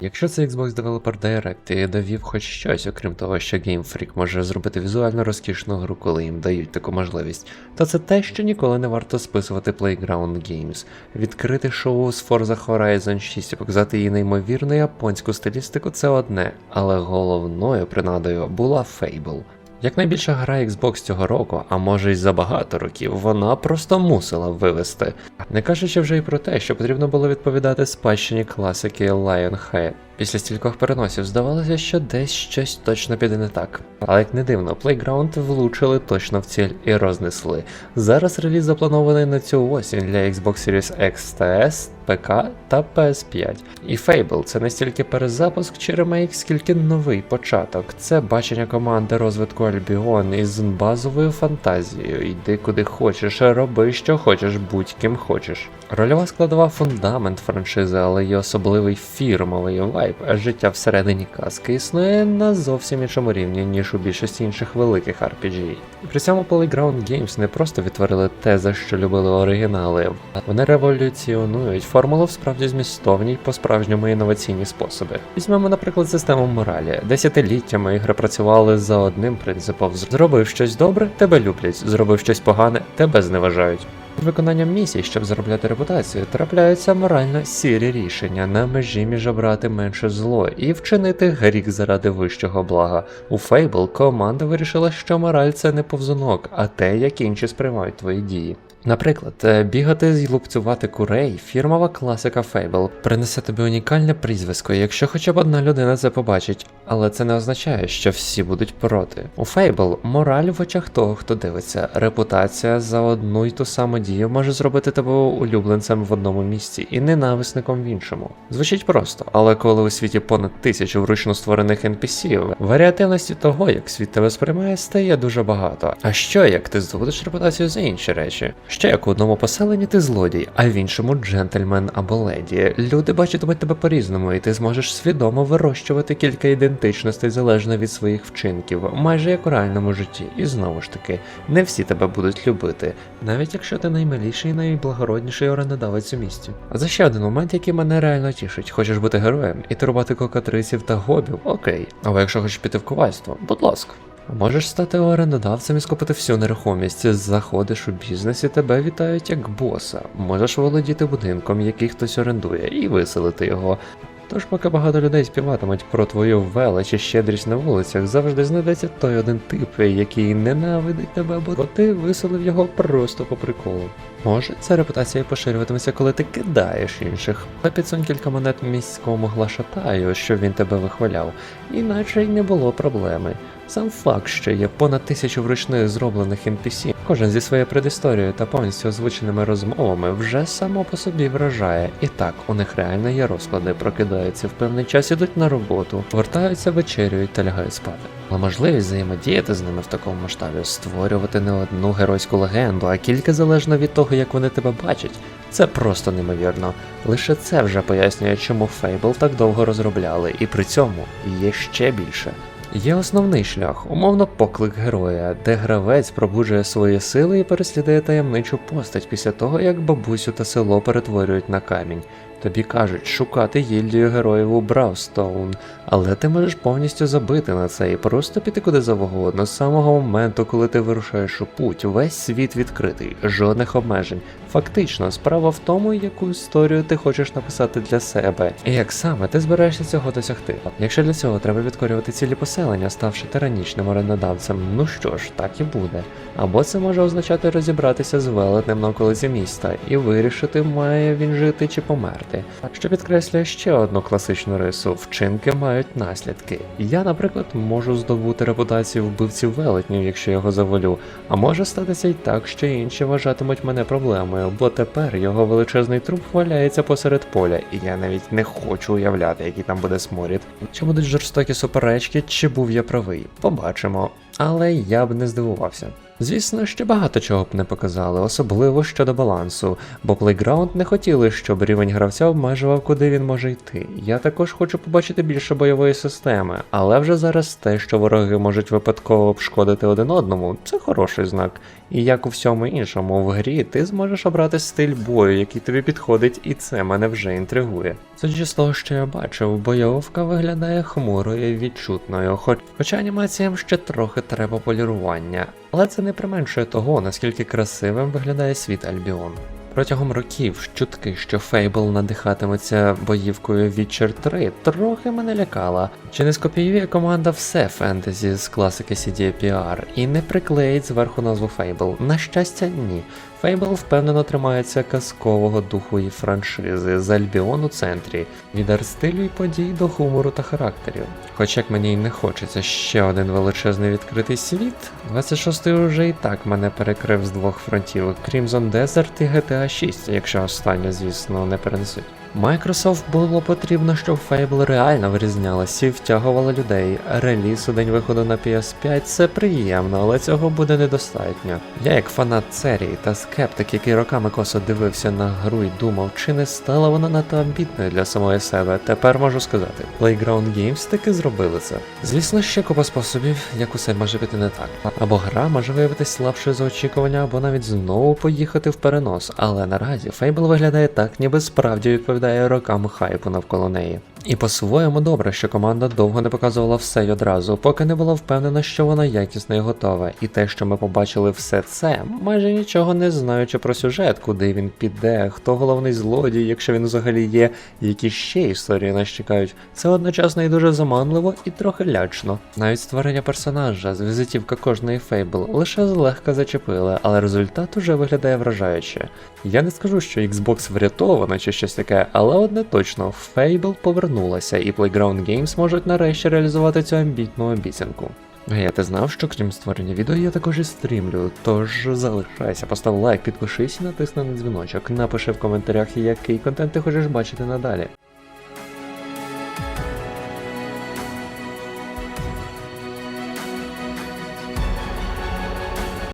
Якщо це Xbox Developer Direct і довів хоч щось, окрім того, що Game Freak може зробити візуально розкішну гру, коли їм дають таку можливість, то це те, що ніколи не варто списувати Playground Games. Відкрити шоу з Forza Horizon 6 і показати її неймовірну японську стилістику це одне, але головною принадою була Fable. Як найбільша гра Xbox цього року, а може й за багато років, вона просто мусила вивести. Не кажучи вже й про те, що потрібно було відповідати спадщині класики Lionhead. Після стількох переносів здавалося, що десь щось точно піде не так. Але як не дивно, Playground влучили точно в ціль і рознесли. Зараз реліз запланований на цю осінь для Xbox Series X та S, ПК та PS5. І Fable це не стільки перезапуск чи ремейк, скільки новий початок. Це бачення команди розвитку Albion із базовою фантазією. Йди куди хочеш, роби що хочеш, будь ким хочеш. Рольова складова фундамент франшизи, але є особливий фірмовий вайб. Життя всередині казки існує на зовсім іншому рівні, ніж у більшості інших великих RPG. При цьому Playground Games не просто відтворили те, за що любили оригінали, вони революціонують формулу в справді змістовні й по-справжньому інноваційні способи. Візьмемо, наприклад, систему моралі. Десятиліттями ігри працювали за одним принципом: зробив щось добре, тебе люблять, зробив щось погане, тебе зневажають. Виконанням місій, щоб заробляти репутацію, трапляються морально сірі рішення на межі між обрати менше зло і вчинити гріх заради вищого блага. У Fable команда вирішила, що мораль це не повзунок, а те, як інші сприймають твої дії. Наприклад, е, бігати і лупцювати курей фірмова класика Fable принесе тобі унікальне прізвисько, якщо хоча б одна людина це побачить, але це не означає, що всі будуть проти. У Fable мораль в очах того, хто дивиться, репутація за одну й ту саму дію може зробити тебе улюбленцем в одному місці і ненависником в іншому. Звучить просто, але коли у світі понад тисячу вручну створених NPC, варіативності того, як світ тебе сприймає, стає дуже багато. А що як ти здобудеш репутацію за інші речі? Ще як у одному поселенні ти злодій, а в іншому джентльмен або леді. Люди бачитимуть тебе по-різному, і ти зможеш свідомо вирощувати кілька ідентичностей залежно від своїх вчинків, майже як у реальному житті. І знову ж таки, не всі тебе будуть любити, навіть якщо ти наймиліший і найблагородніший орендодавець у місті. А за ще один момент, який мене реально тішить: хочеш бути героєм і турбати кокатрисів та гобів, окей. Але якщо хочеш піти в ковальство, будь ласка. Можеш стати орендодавцем і скупити всю нерухомість. Заходиш у бізнес і тебе вітають як боса. Можеш володіти будинком, який хтось орендує, і виселити його. Тож, поки багато людей співатимуть про твою велич і щедрість на вулицях, завжди знайдеться той один тип, який ненавидить тебе, бо ти виселив його просто по приколу. Може, ця репутація поширюватиметься, коли ти кидаєш інших. та підсунь кілька монет міському глашатаю, щоб він тебе вихваляв, іначе й не було проблеми. Сам факт, що є понад тисячу вручних зроблених NPC, кожен зі своєю предісторією та повністю озвученими розмовами, вже само по собі вражає. І так, у них реально є розклади, прокидаються в певний час, ідуть на роботу, вертаються, вечерюють та лягають спати. Але можливість взаємодіяти з ними в такому масштабі, створювати не одну геройську легенду, а кілька залежно від того, як вони тебе бачать, це просто неймовірно. Лише це вже пояснює, чому Fable так довго розробляли, і при цьому є ще більше. Є основний шлях, умовно поклик героя, де гравець пробуджує свої сили і переслідує таємничу постать після того, як бабусю та село перетворюють на камінь. Тобі кажуть шукати гільдію героїв у Бравстоун, але ти можеш повністю забити на це і просто піти куди завгодно з самого моменту, коли ти вирушаєш у путь. Весь світ відкритий, жодних обмежень. Фактично, справа в тому, яку історію ти хочеш написати для себе, і як саме ти збираєшся цього досягти. Якщо для цього треба відкорювати цілі поселення, ставши тиранічним орендодавцем, ну що ж, так і буде. Або це може означати розібратися з велетнем на околиці міста і вирішити, має він жити чи померти. Що підкреслює ще одну класичну рису: вчинки мають наслідки. Я, наприклад, можу здобути репутацію вбивців велетнів, якщо його завалю, а може статися й так, що інші вважатимуть мене проблемою, бо тепер його величезний труп валяється посеред поля, і я навіть не хочу уявляти, який там буде сморід. Чи будуть жорстокі суперечки, чи був я правий? Побачимо. Але я б не здивувався. Звісно, ще багато чого б не показали, особливо щодо балансу, бо Playground не хотіли, щоб рівень гравця обмежував, куди він може йти. Я також хочу побачити більше бойової системи, але вже зараз те, що вороги можуть випадково обшкодити один одному, це хороший знак. І як у всьому іншому в грі, ти зможеш обрати стиль бою, який тобі підходить, і це мене вже інтригує. Судячи з того, що я бачив, бойовка виглядає хмурою і відчутною, хоч, хоча анімаціям ще трохи треба полірування, але це не применшує того, наскільки красивим виглядає світ Альбіон. Протягом років чутки, що Фейбл надихатиметься боївкою Witcher 3, трохи мене лякала. Чи не скопіює команда все фентезі з класики CDPR і не приклеїть зверху назву Фейбл? На щастя, ні. Фейбл впевнено тримається казкового духу і франшизи з Альбіон у центрі, від арт-стилю і подій до гумору та характерів. Хоч як мені й не хочеться ще один величезний відкритий світ, 26-й уже і так мене перекрив з двох фронтів Crimson Desert і GTA 6, якщо останнє, звісно, не перенесуть. Microsoft було потрібно, щоб Fable реально вирізнялася і втягувала людей. Реліз у день виходу на PS5 це приємно, але цього буде недостатньо. Я, як фанат серії та скептик, який роками косо дивився на гру і думав, чи не стала вона надто амбітною для самої себе, тепер можу сказати. Playground Games таки зробили це. Звісно, ще купа способів, як усе може піти не так. Або гра може виявитись слабшою за очікування, або навіть знову поїхати в перенос. Але наразі Fable виглядає так, ніби справді відповідає рокам хайпу навколо неї. І по-своєму добре, що команда довго не показувала все й одразу, поки не була впевнена, що вона якісна і готова. І те, що ми побачили все це, майже нічого не знаючи про сюжет, куди він піде, хто головний злодій, якщо він взагалі є, які ще історії нас чекають. Це одночасно і дуже заманливо, і трохи лячно. Навіть створення персонажа з візитівка кожної фейбл лише злегка зачепили, але результат уже виглядає вражаюче. Я не скажу, що Xbox врятовано чи щось таке, але одне точно, Fable повернулася, і Playground Games можуть нарешті реалізувати цю амбітну обіцянку. А я ти знав, що крім створення відео я також і стрімлю, тож залишайся, постав лайк, підпишись і натисни на дзвіночок. Напиши в коментарях, який контент ти хочеш бачити надалі.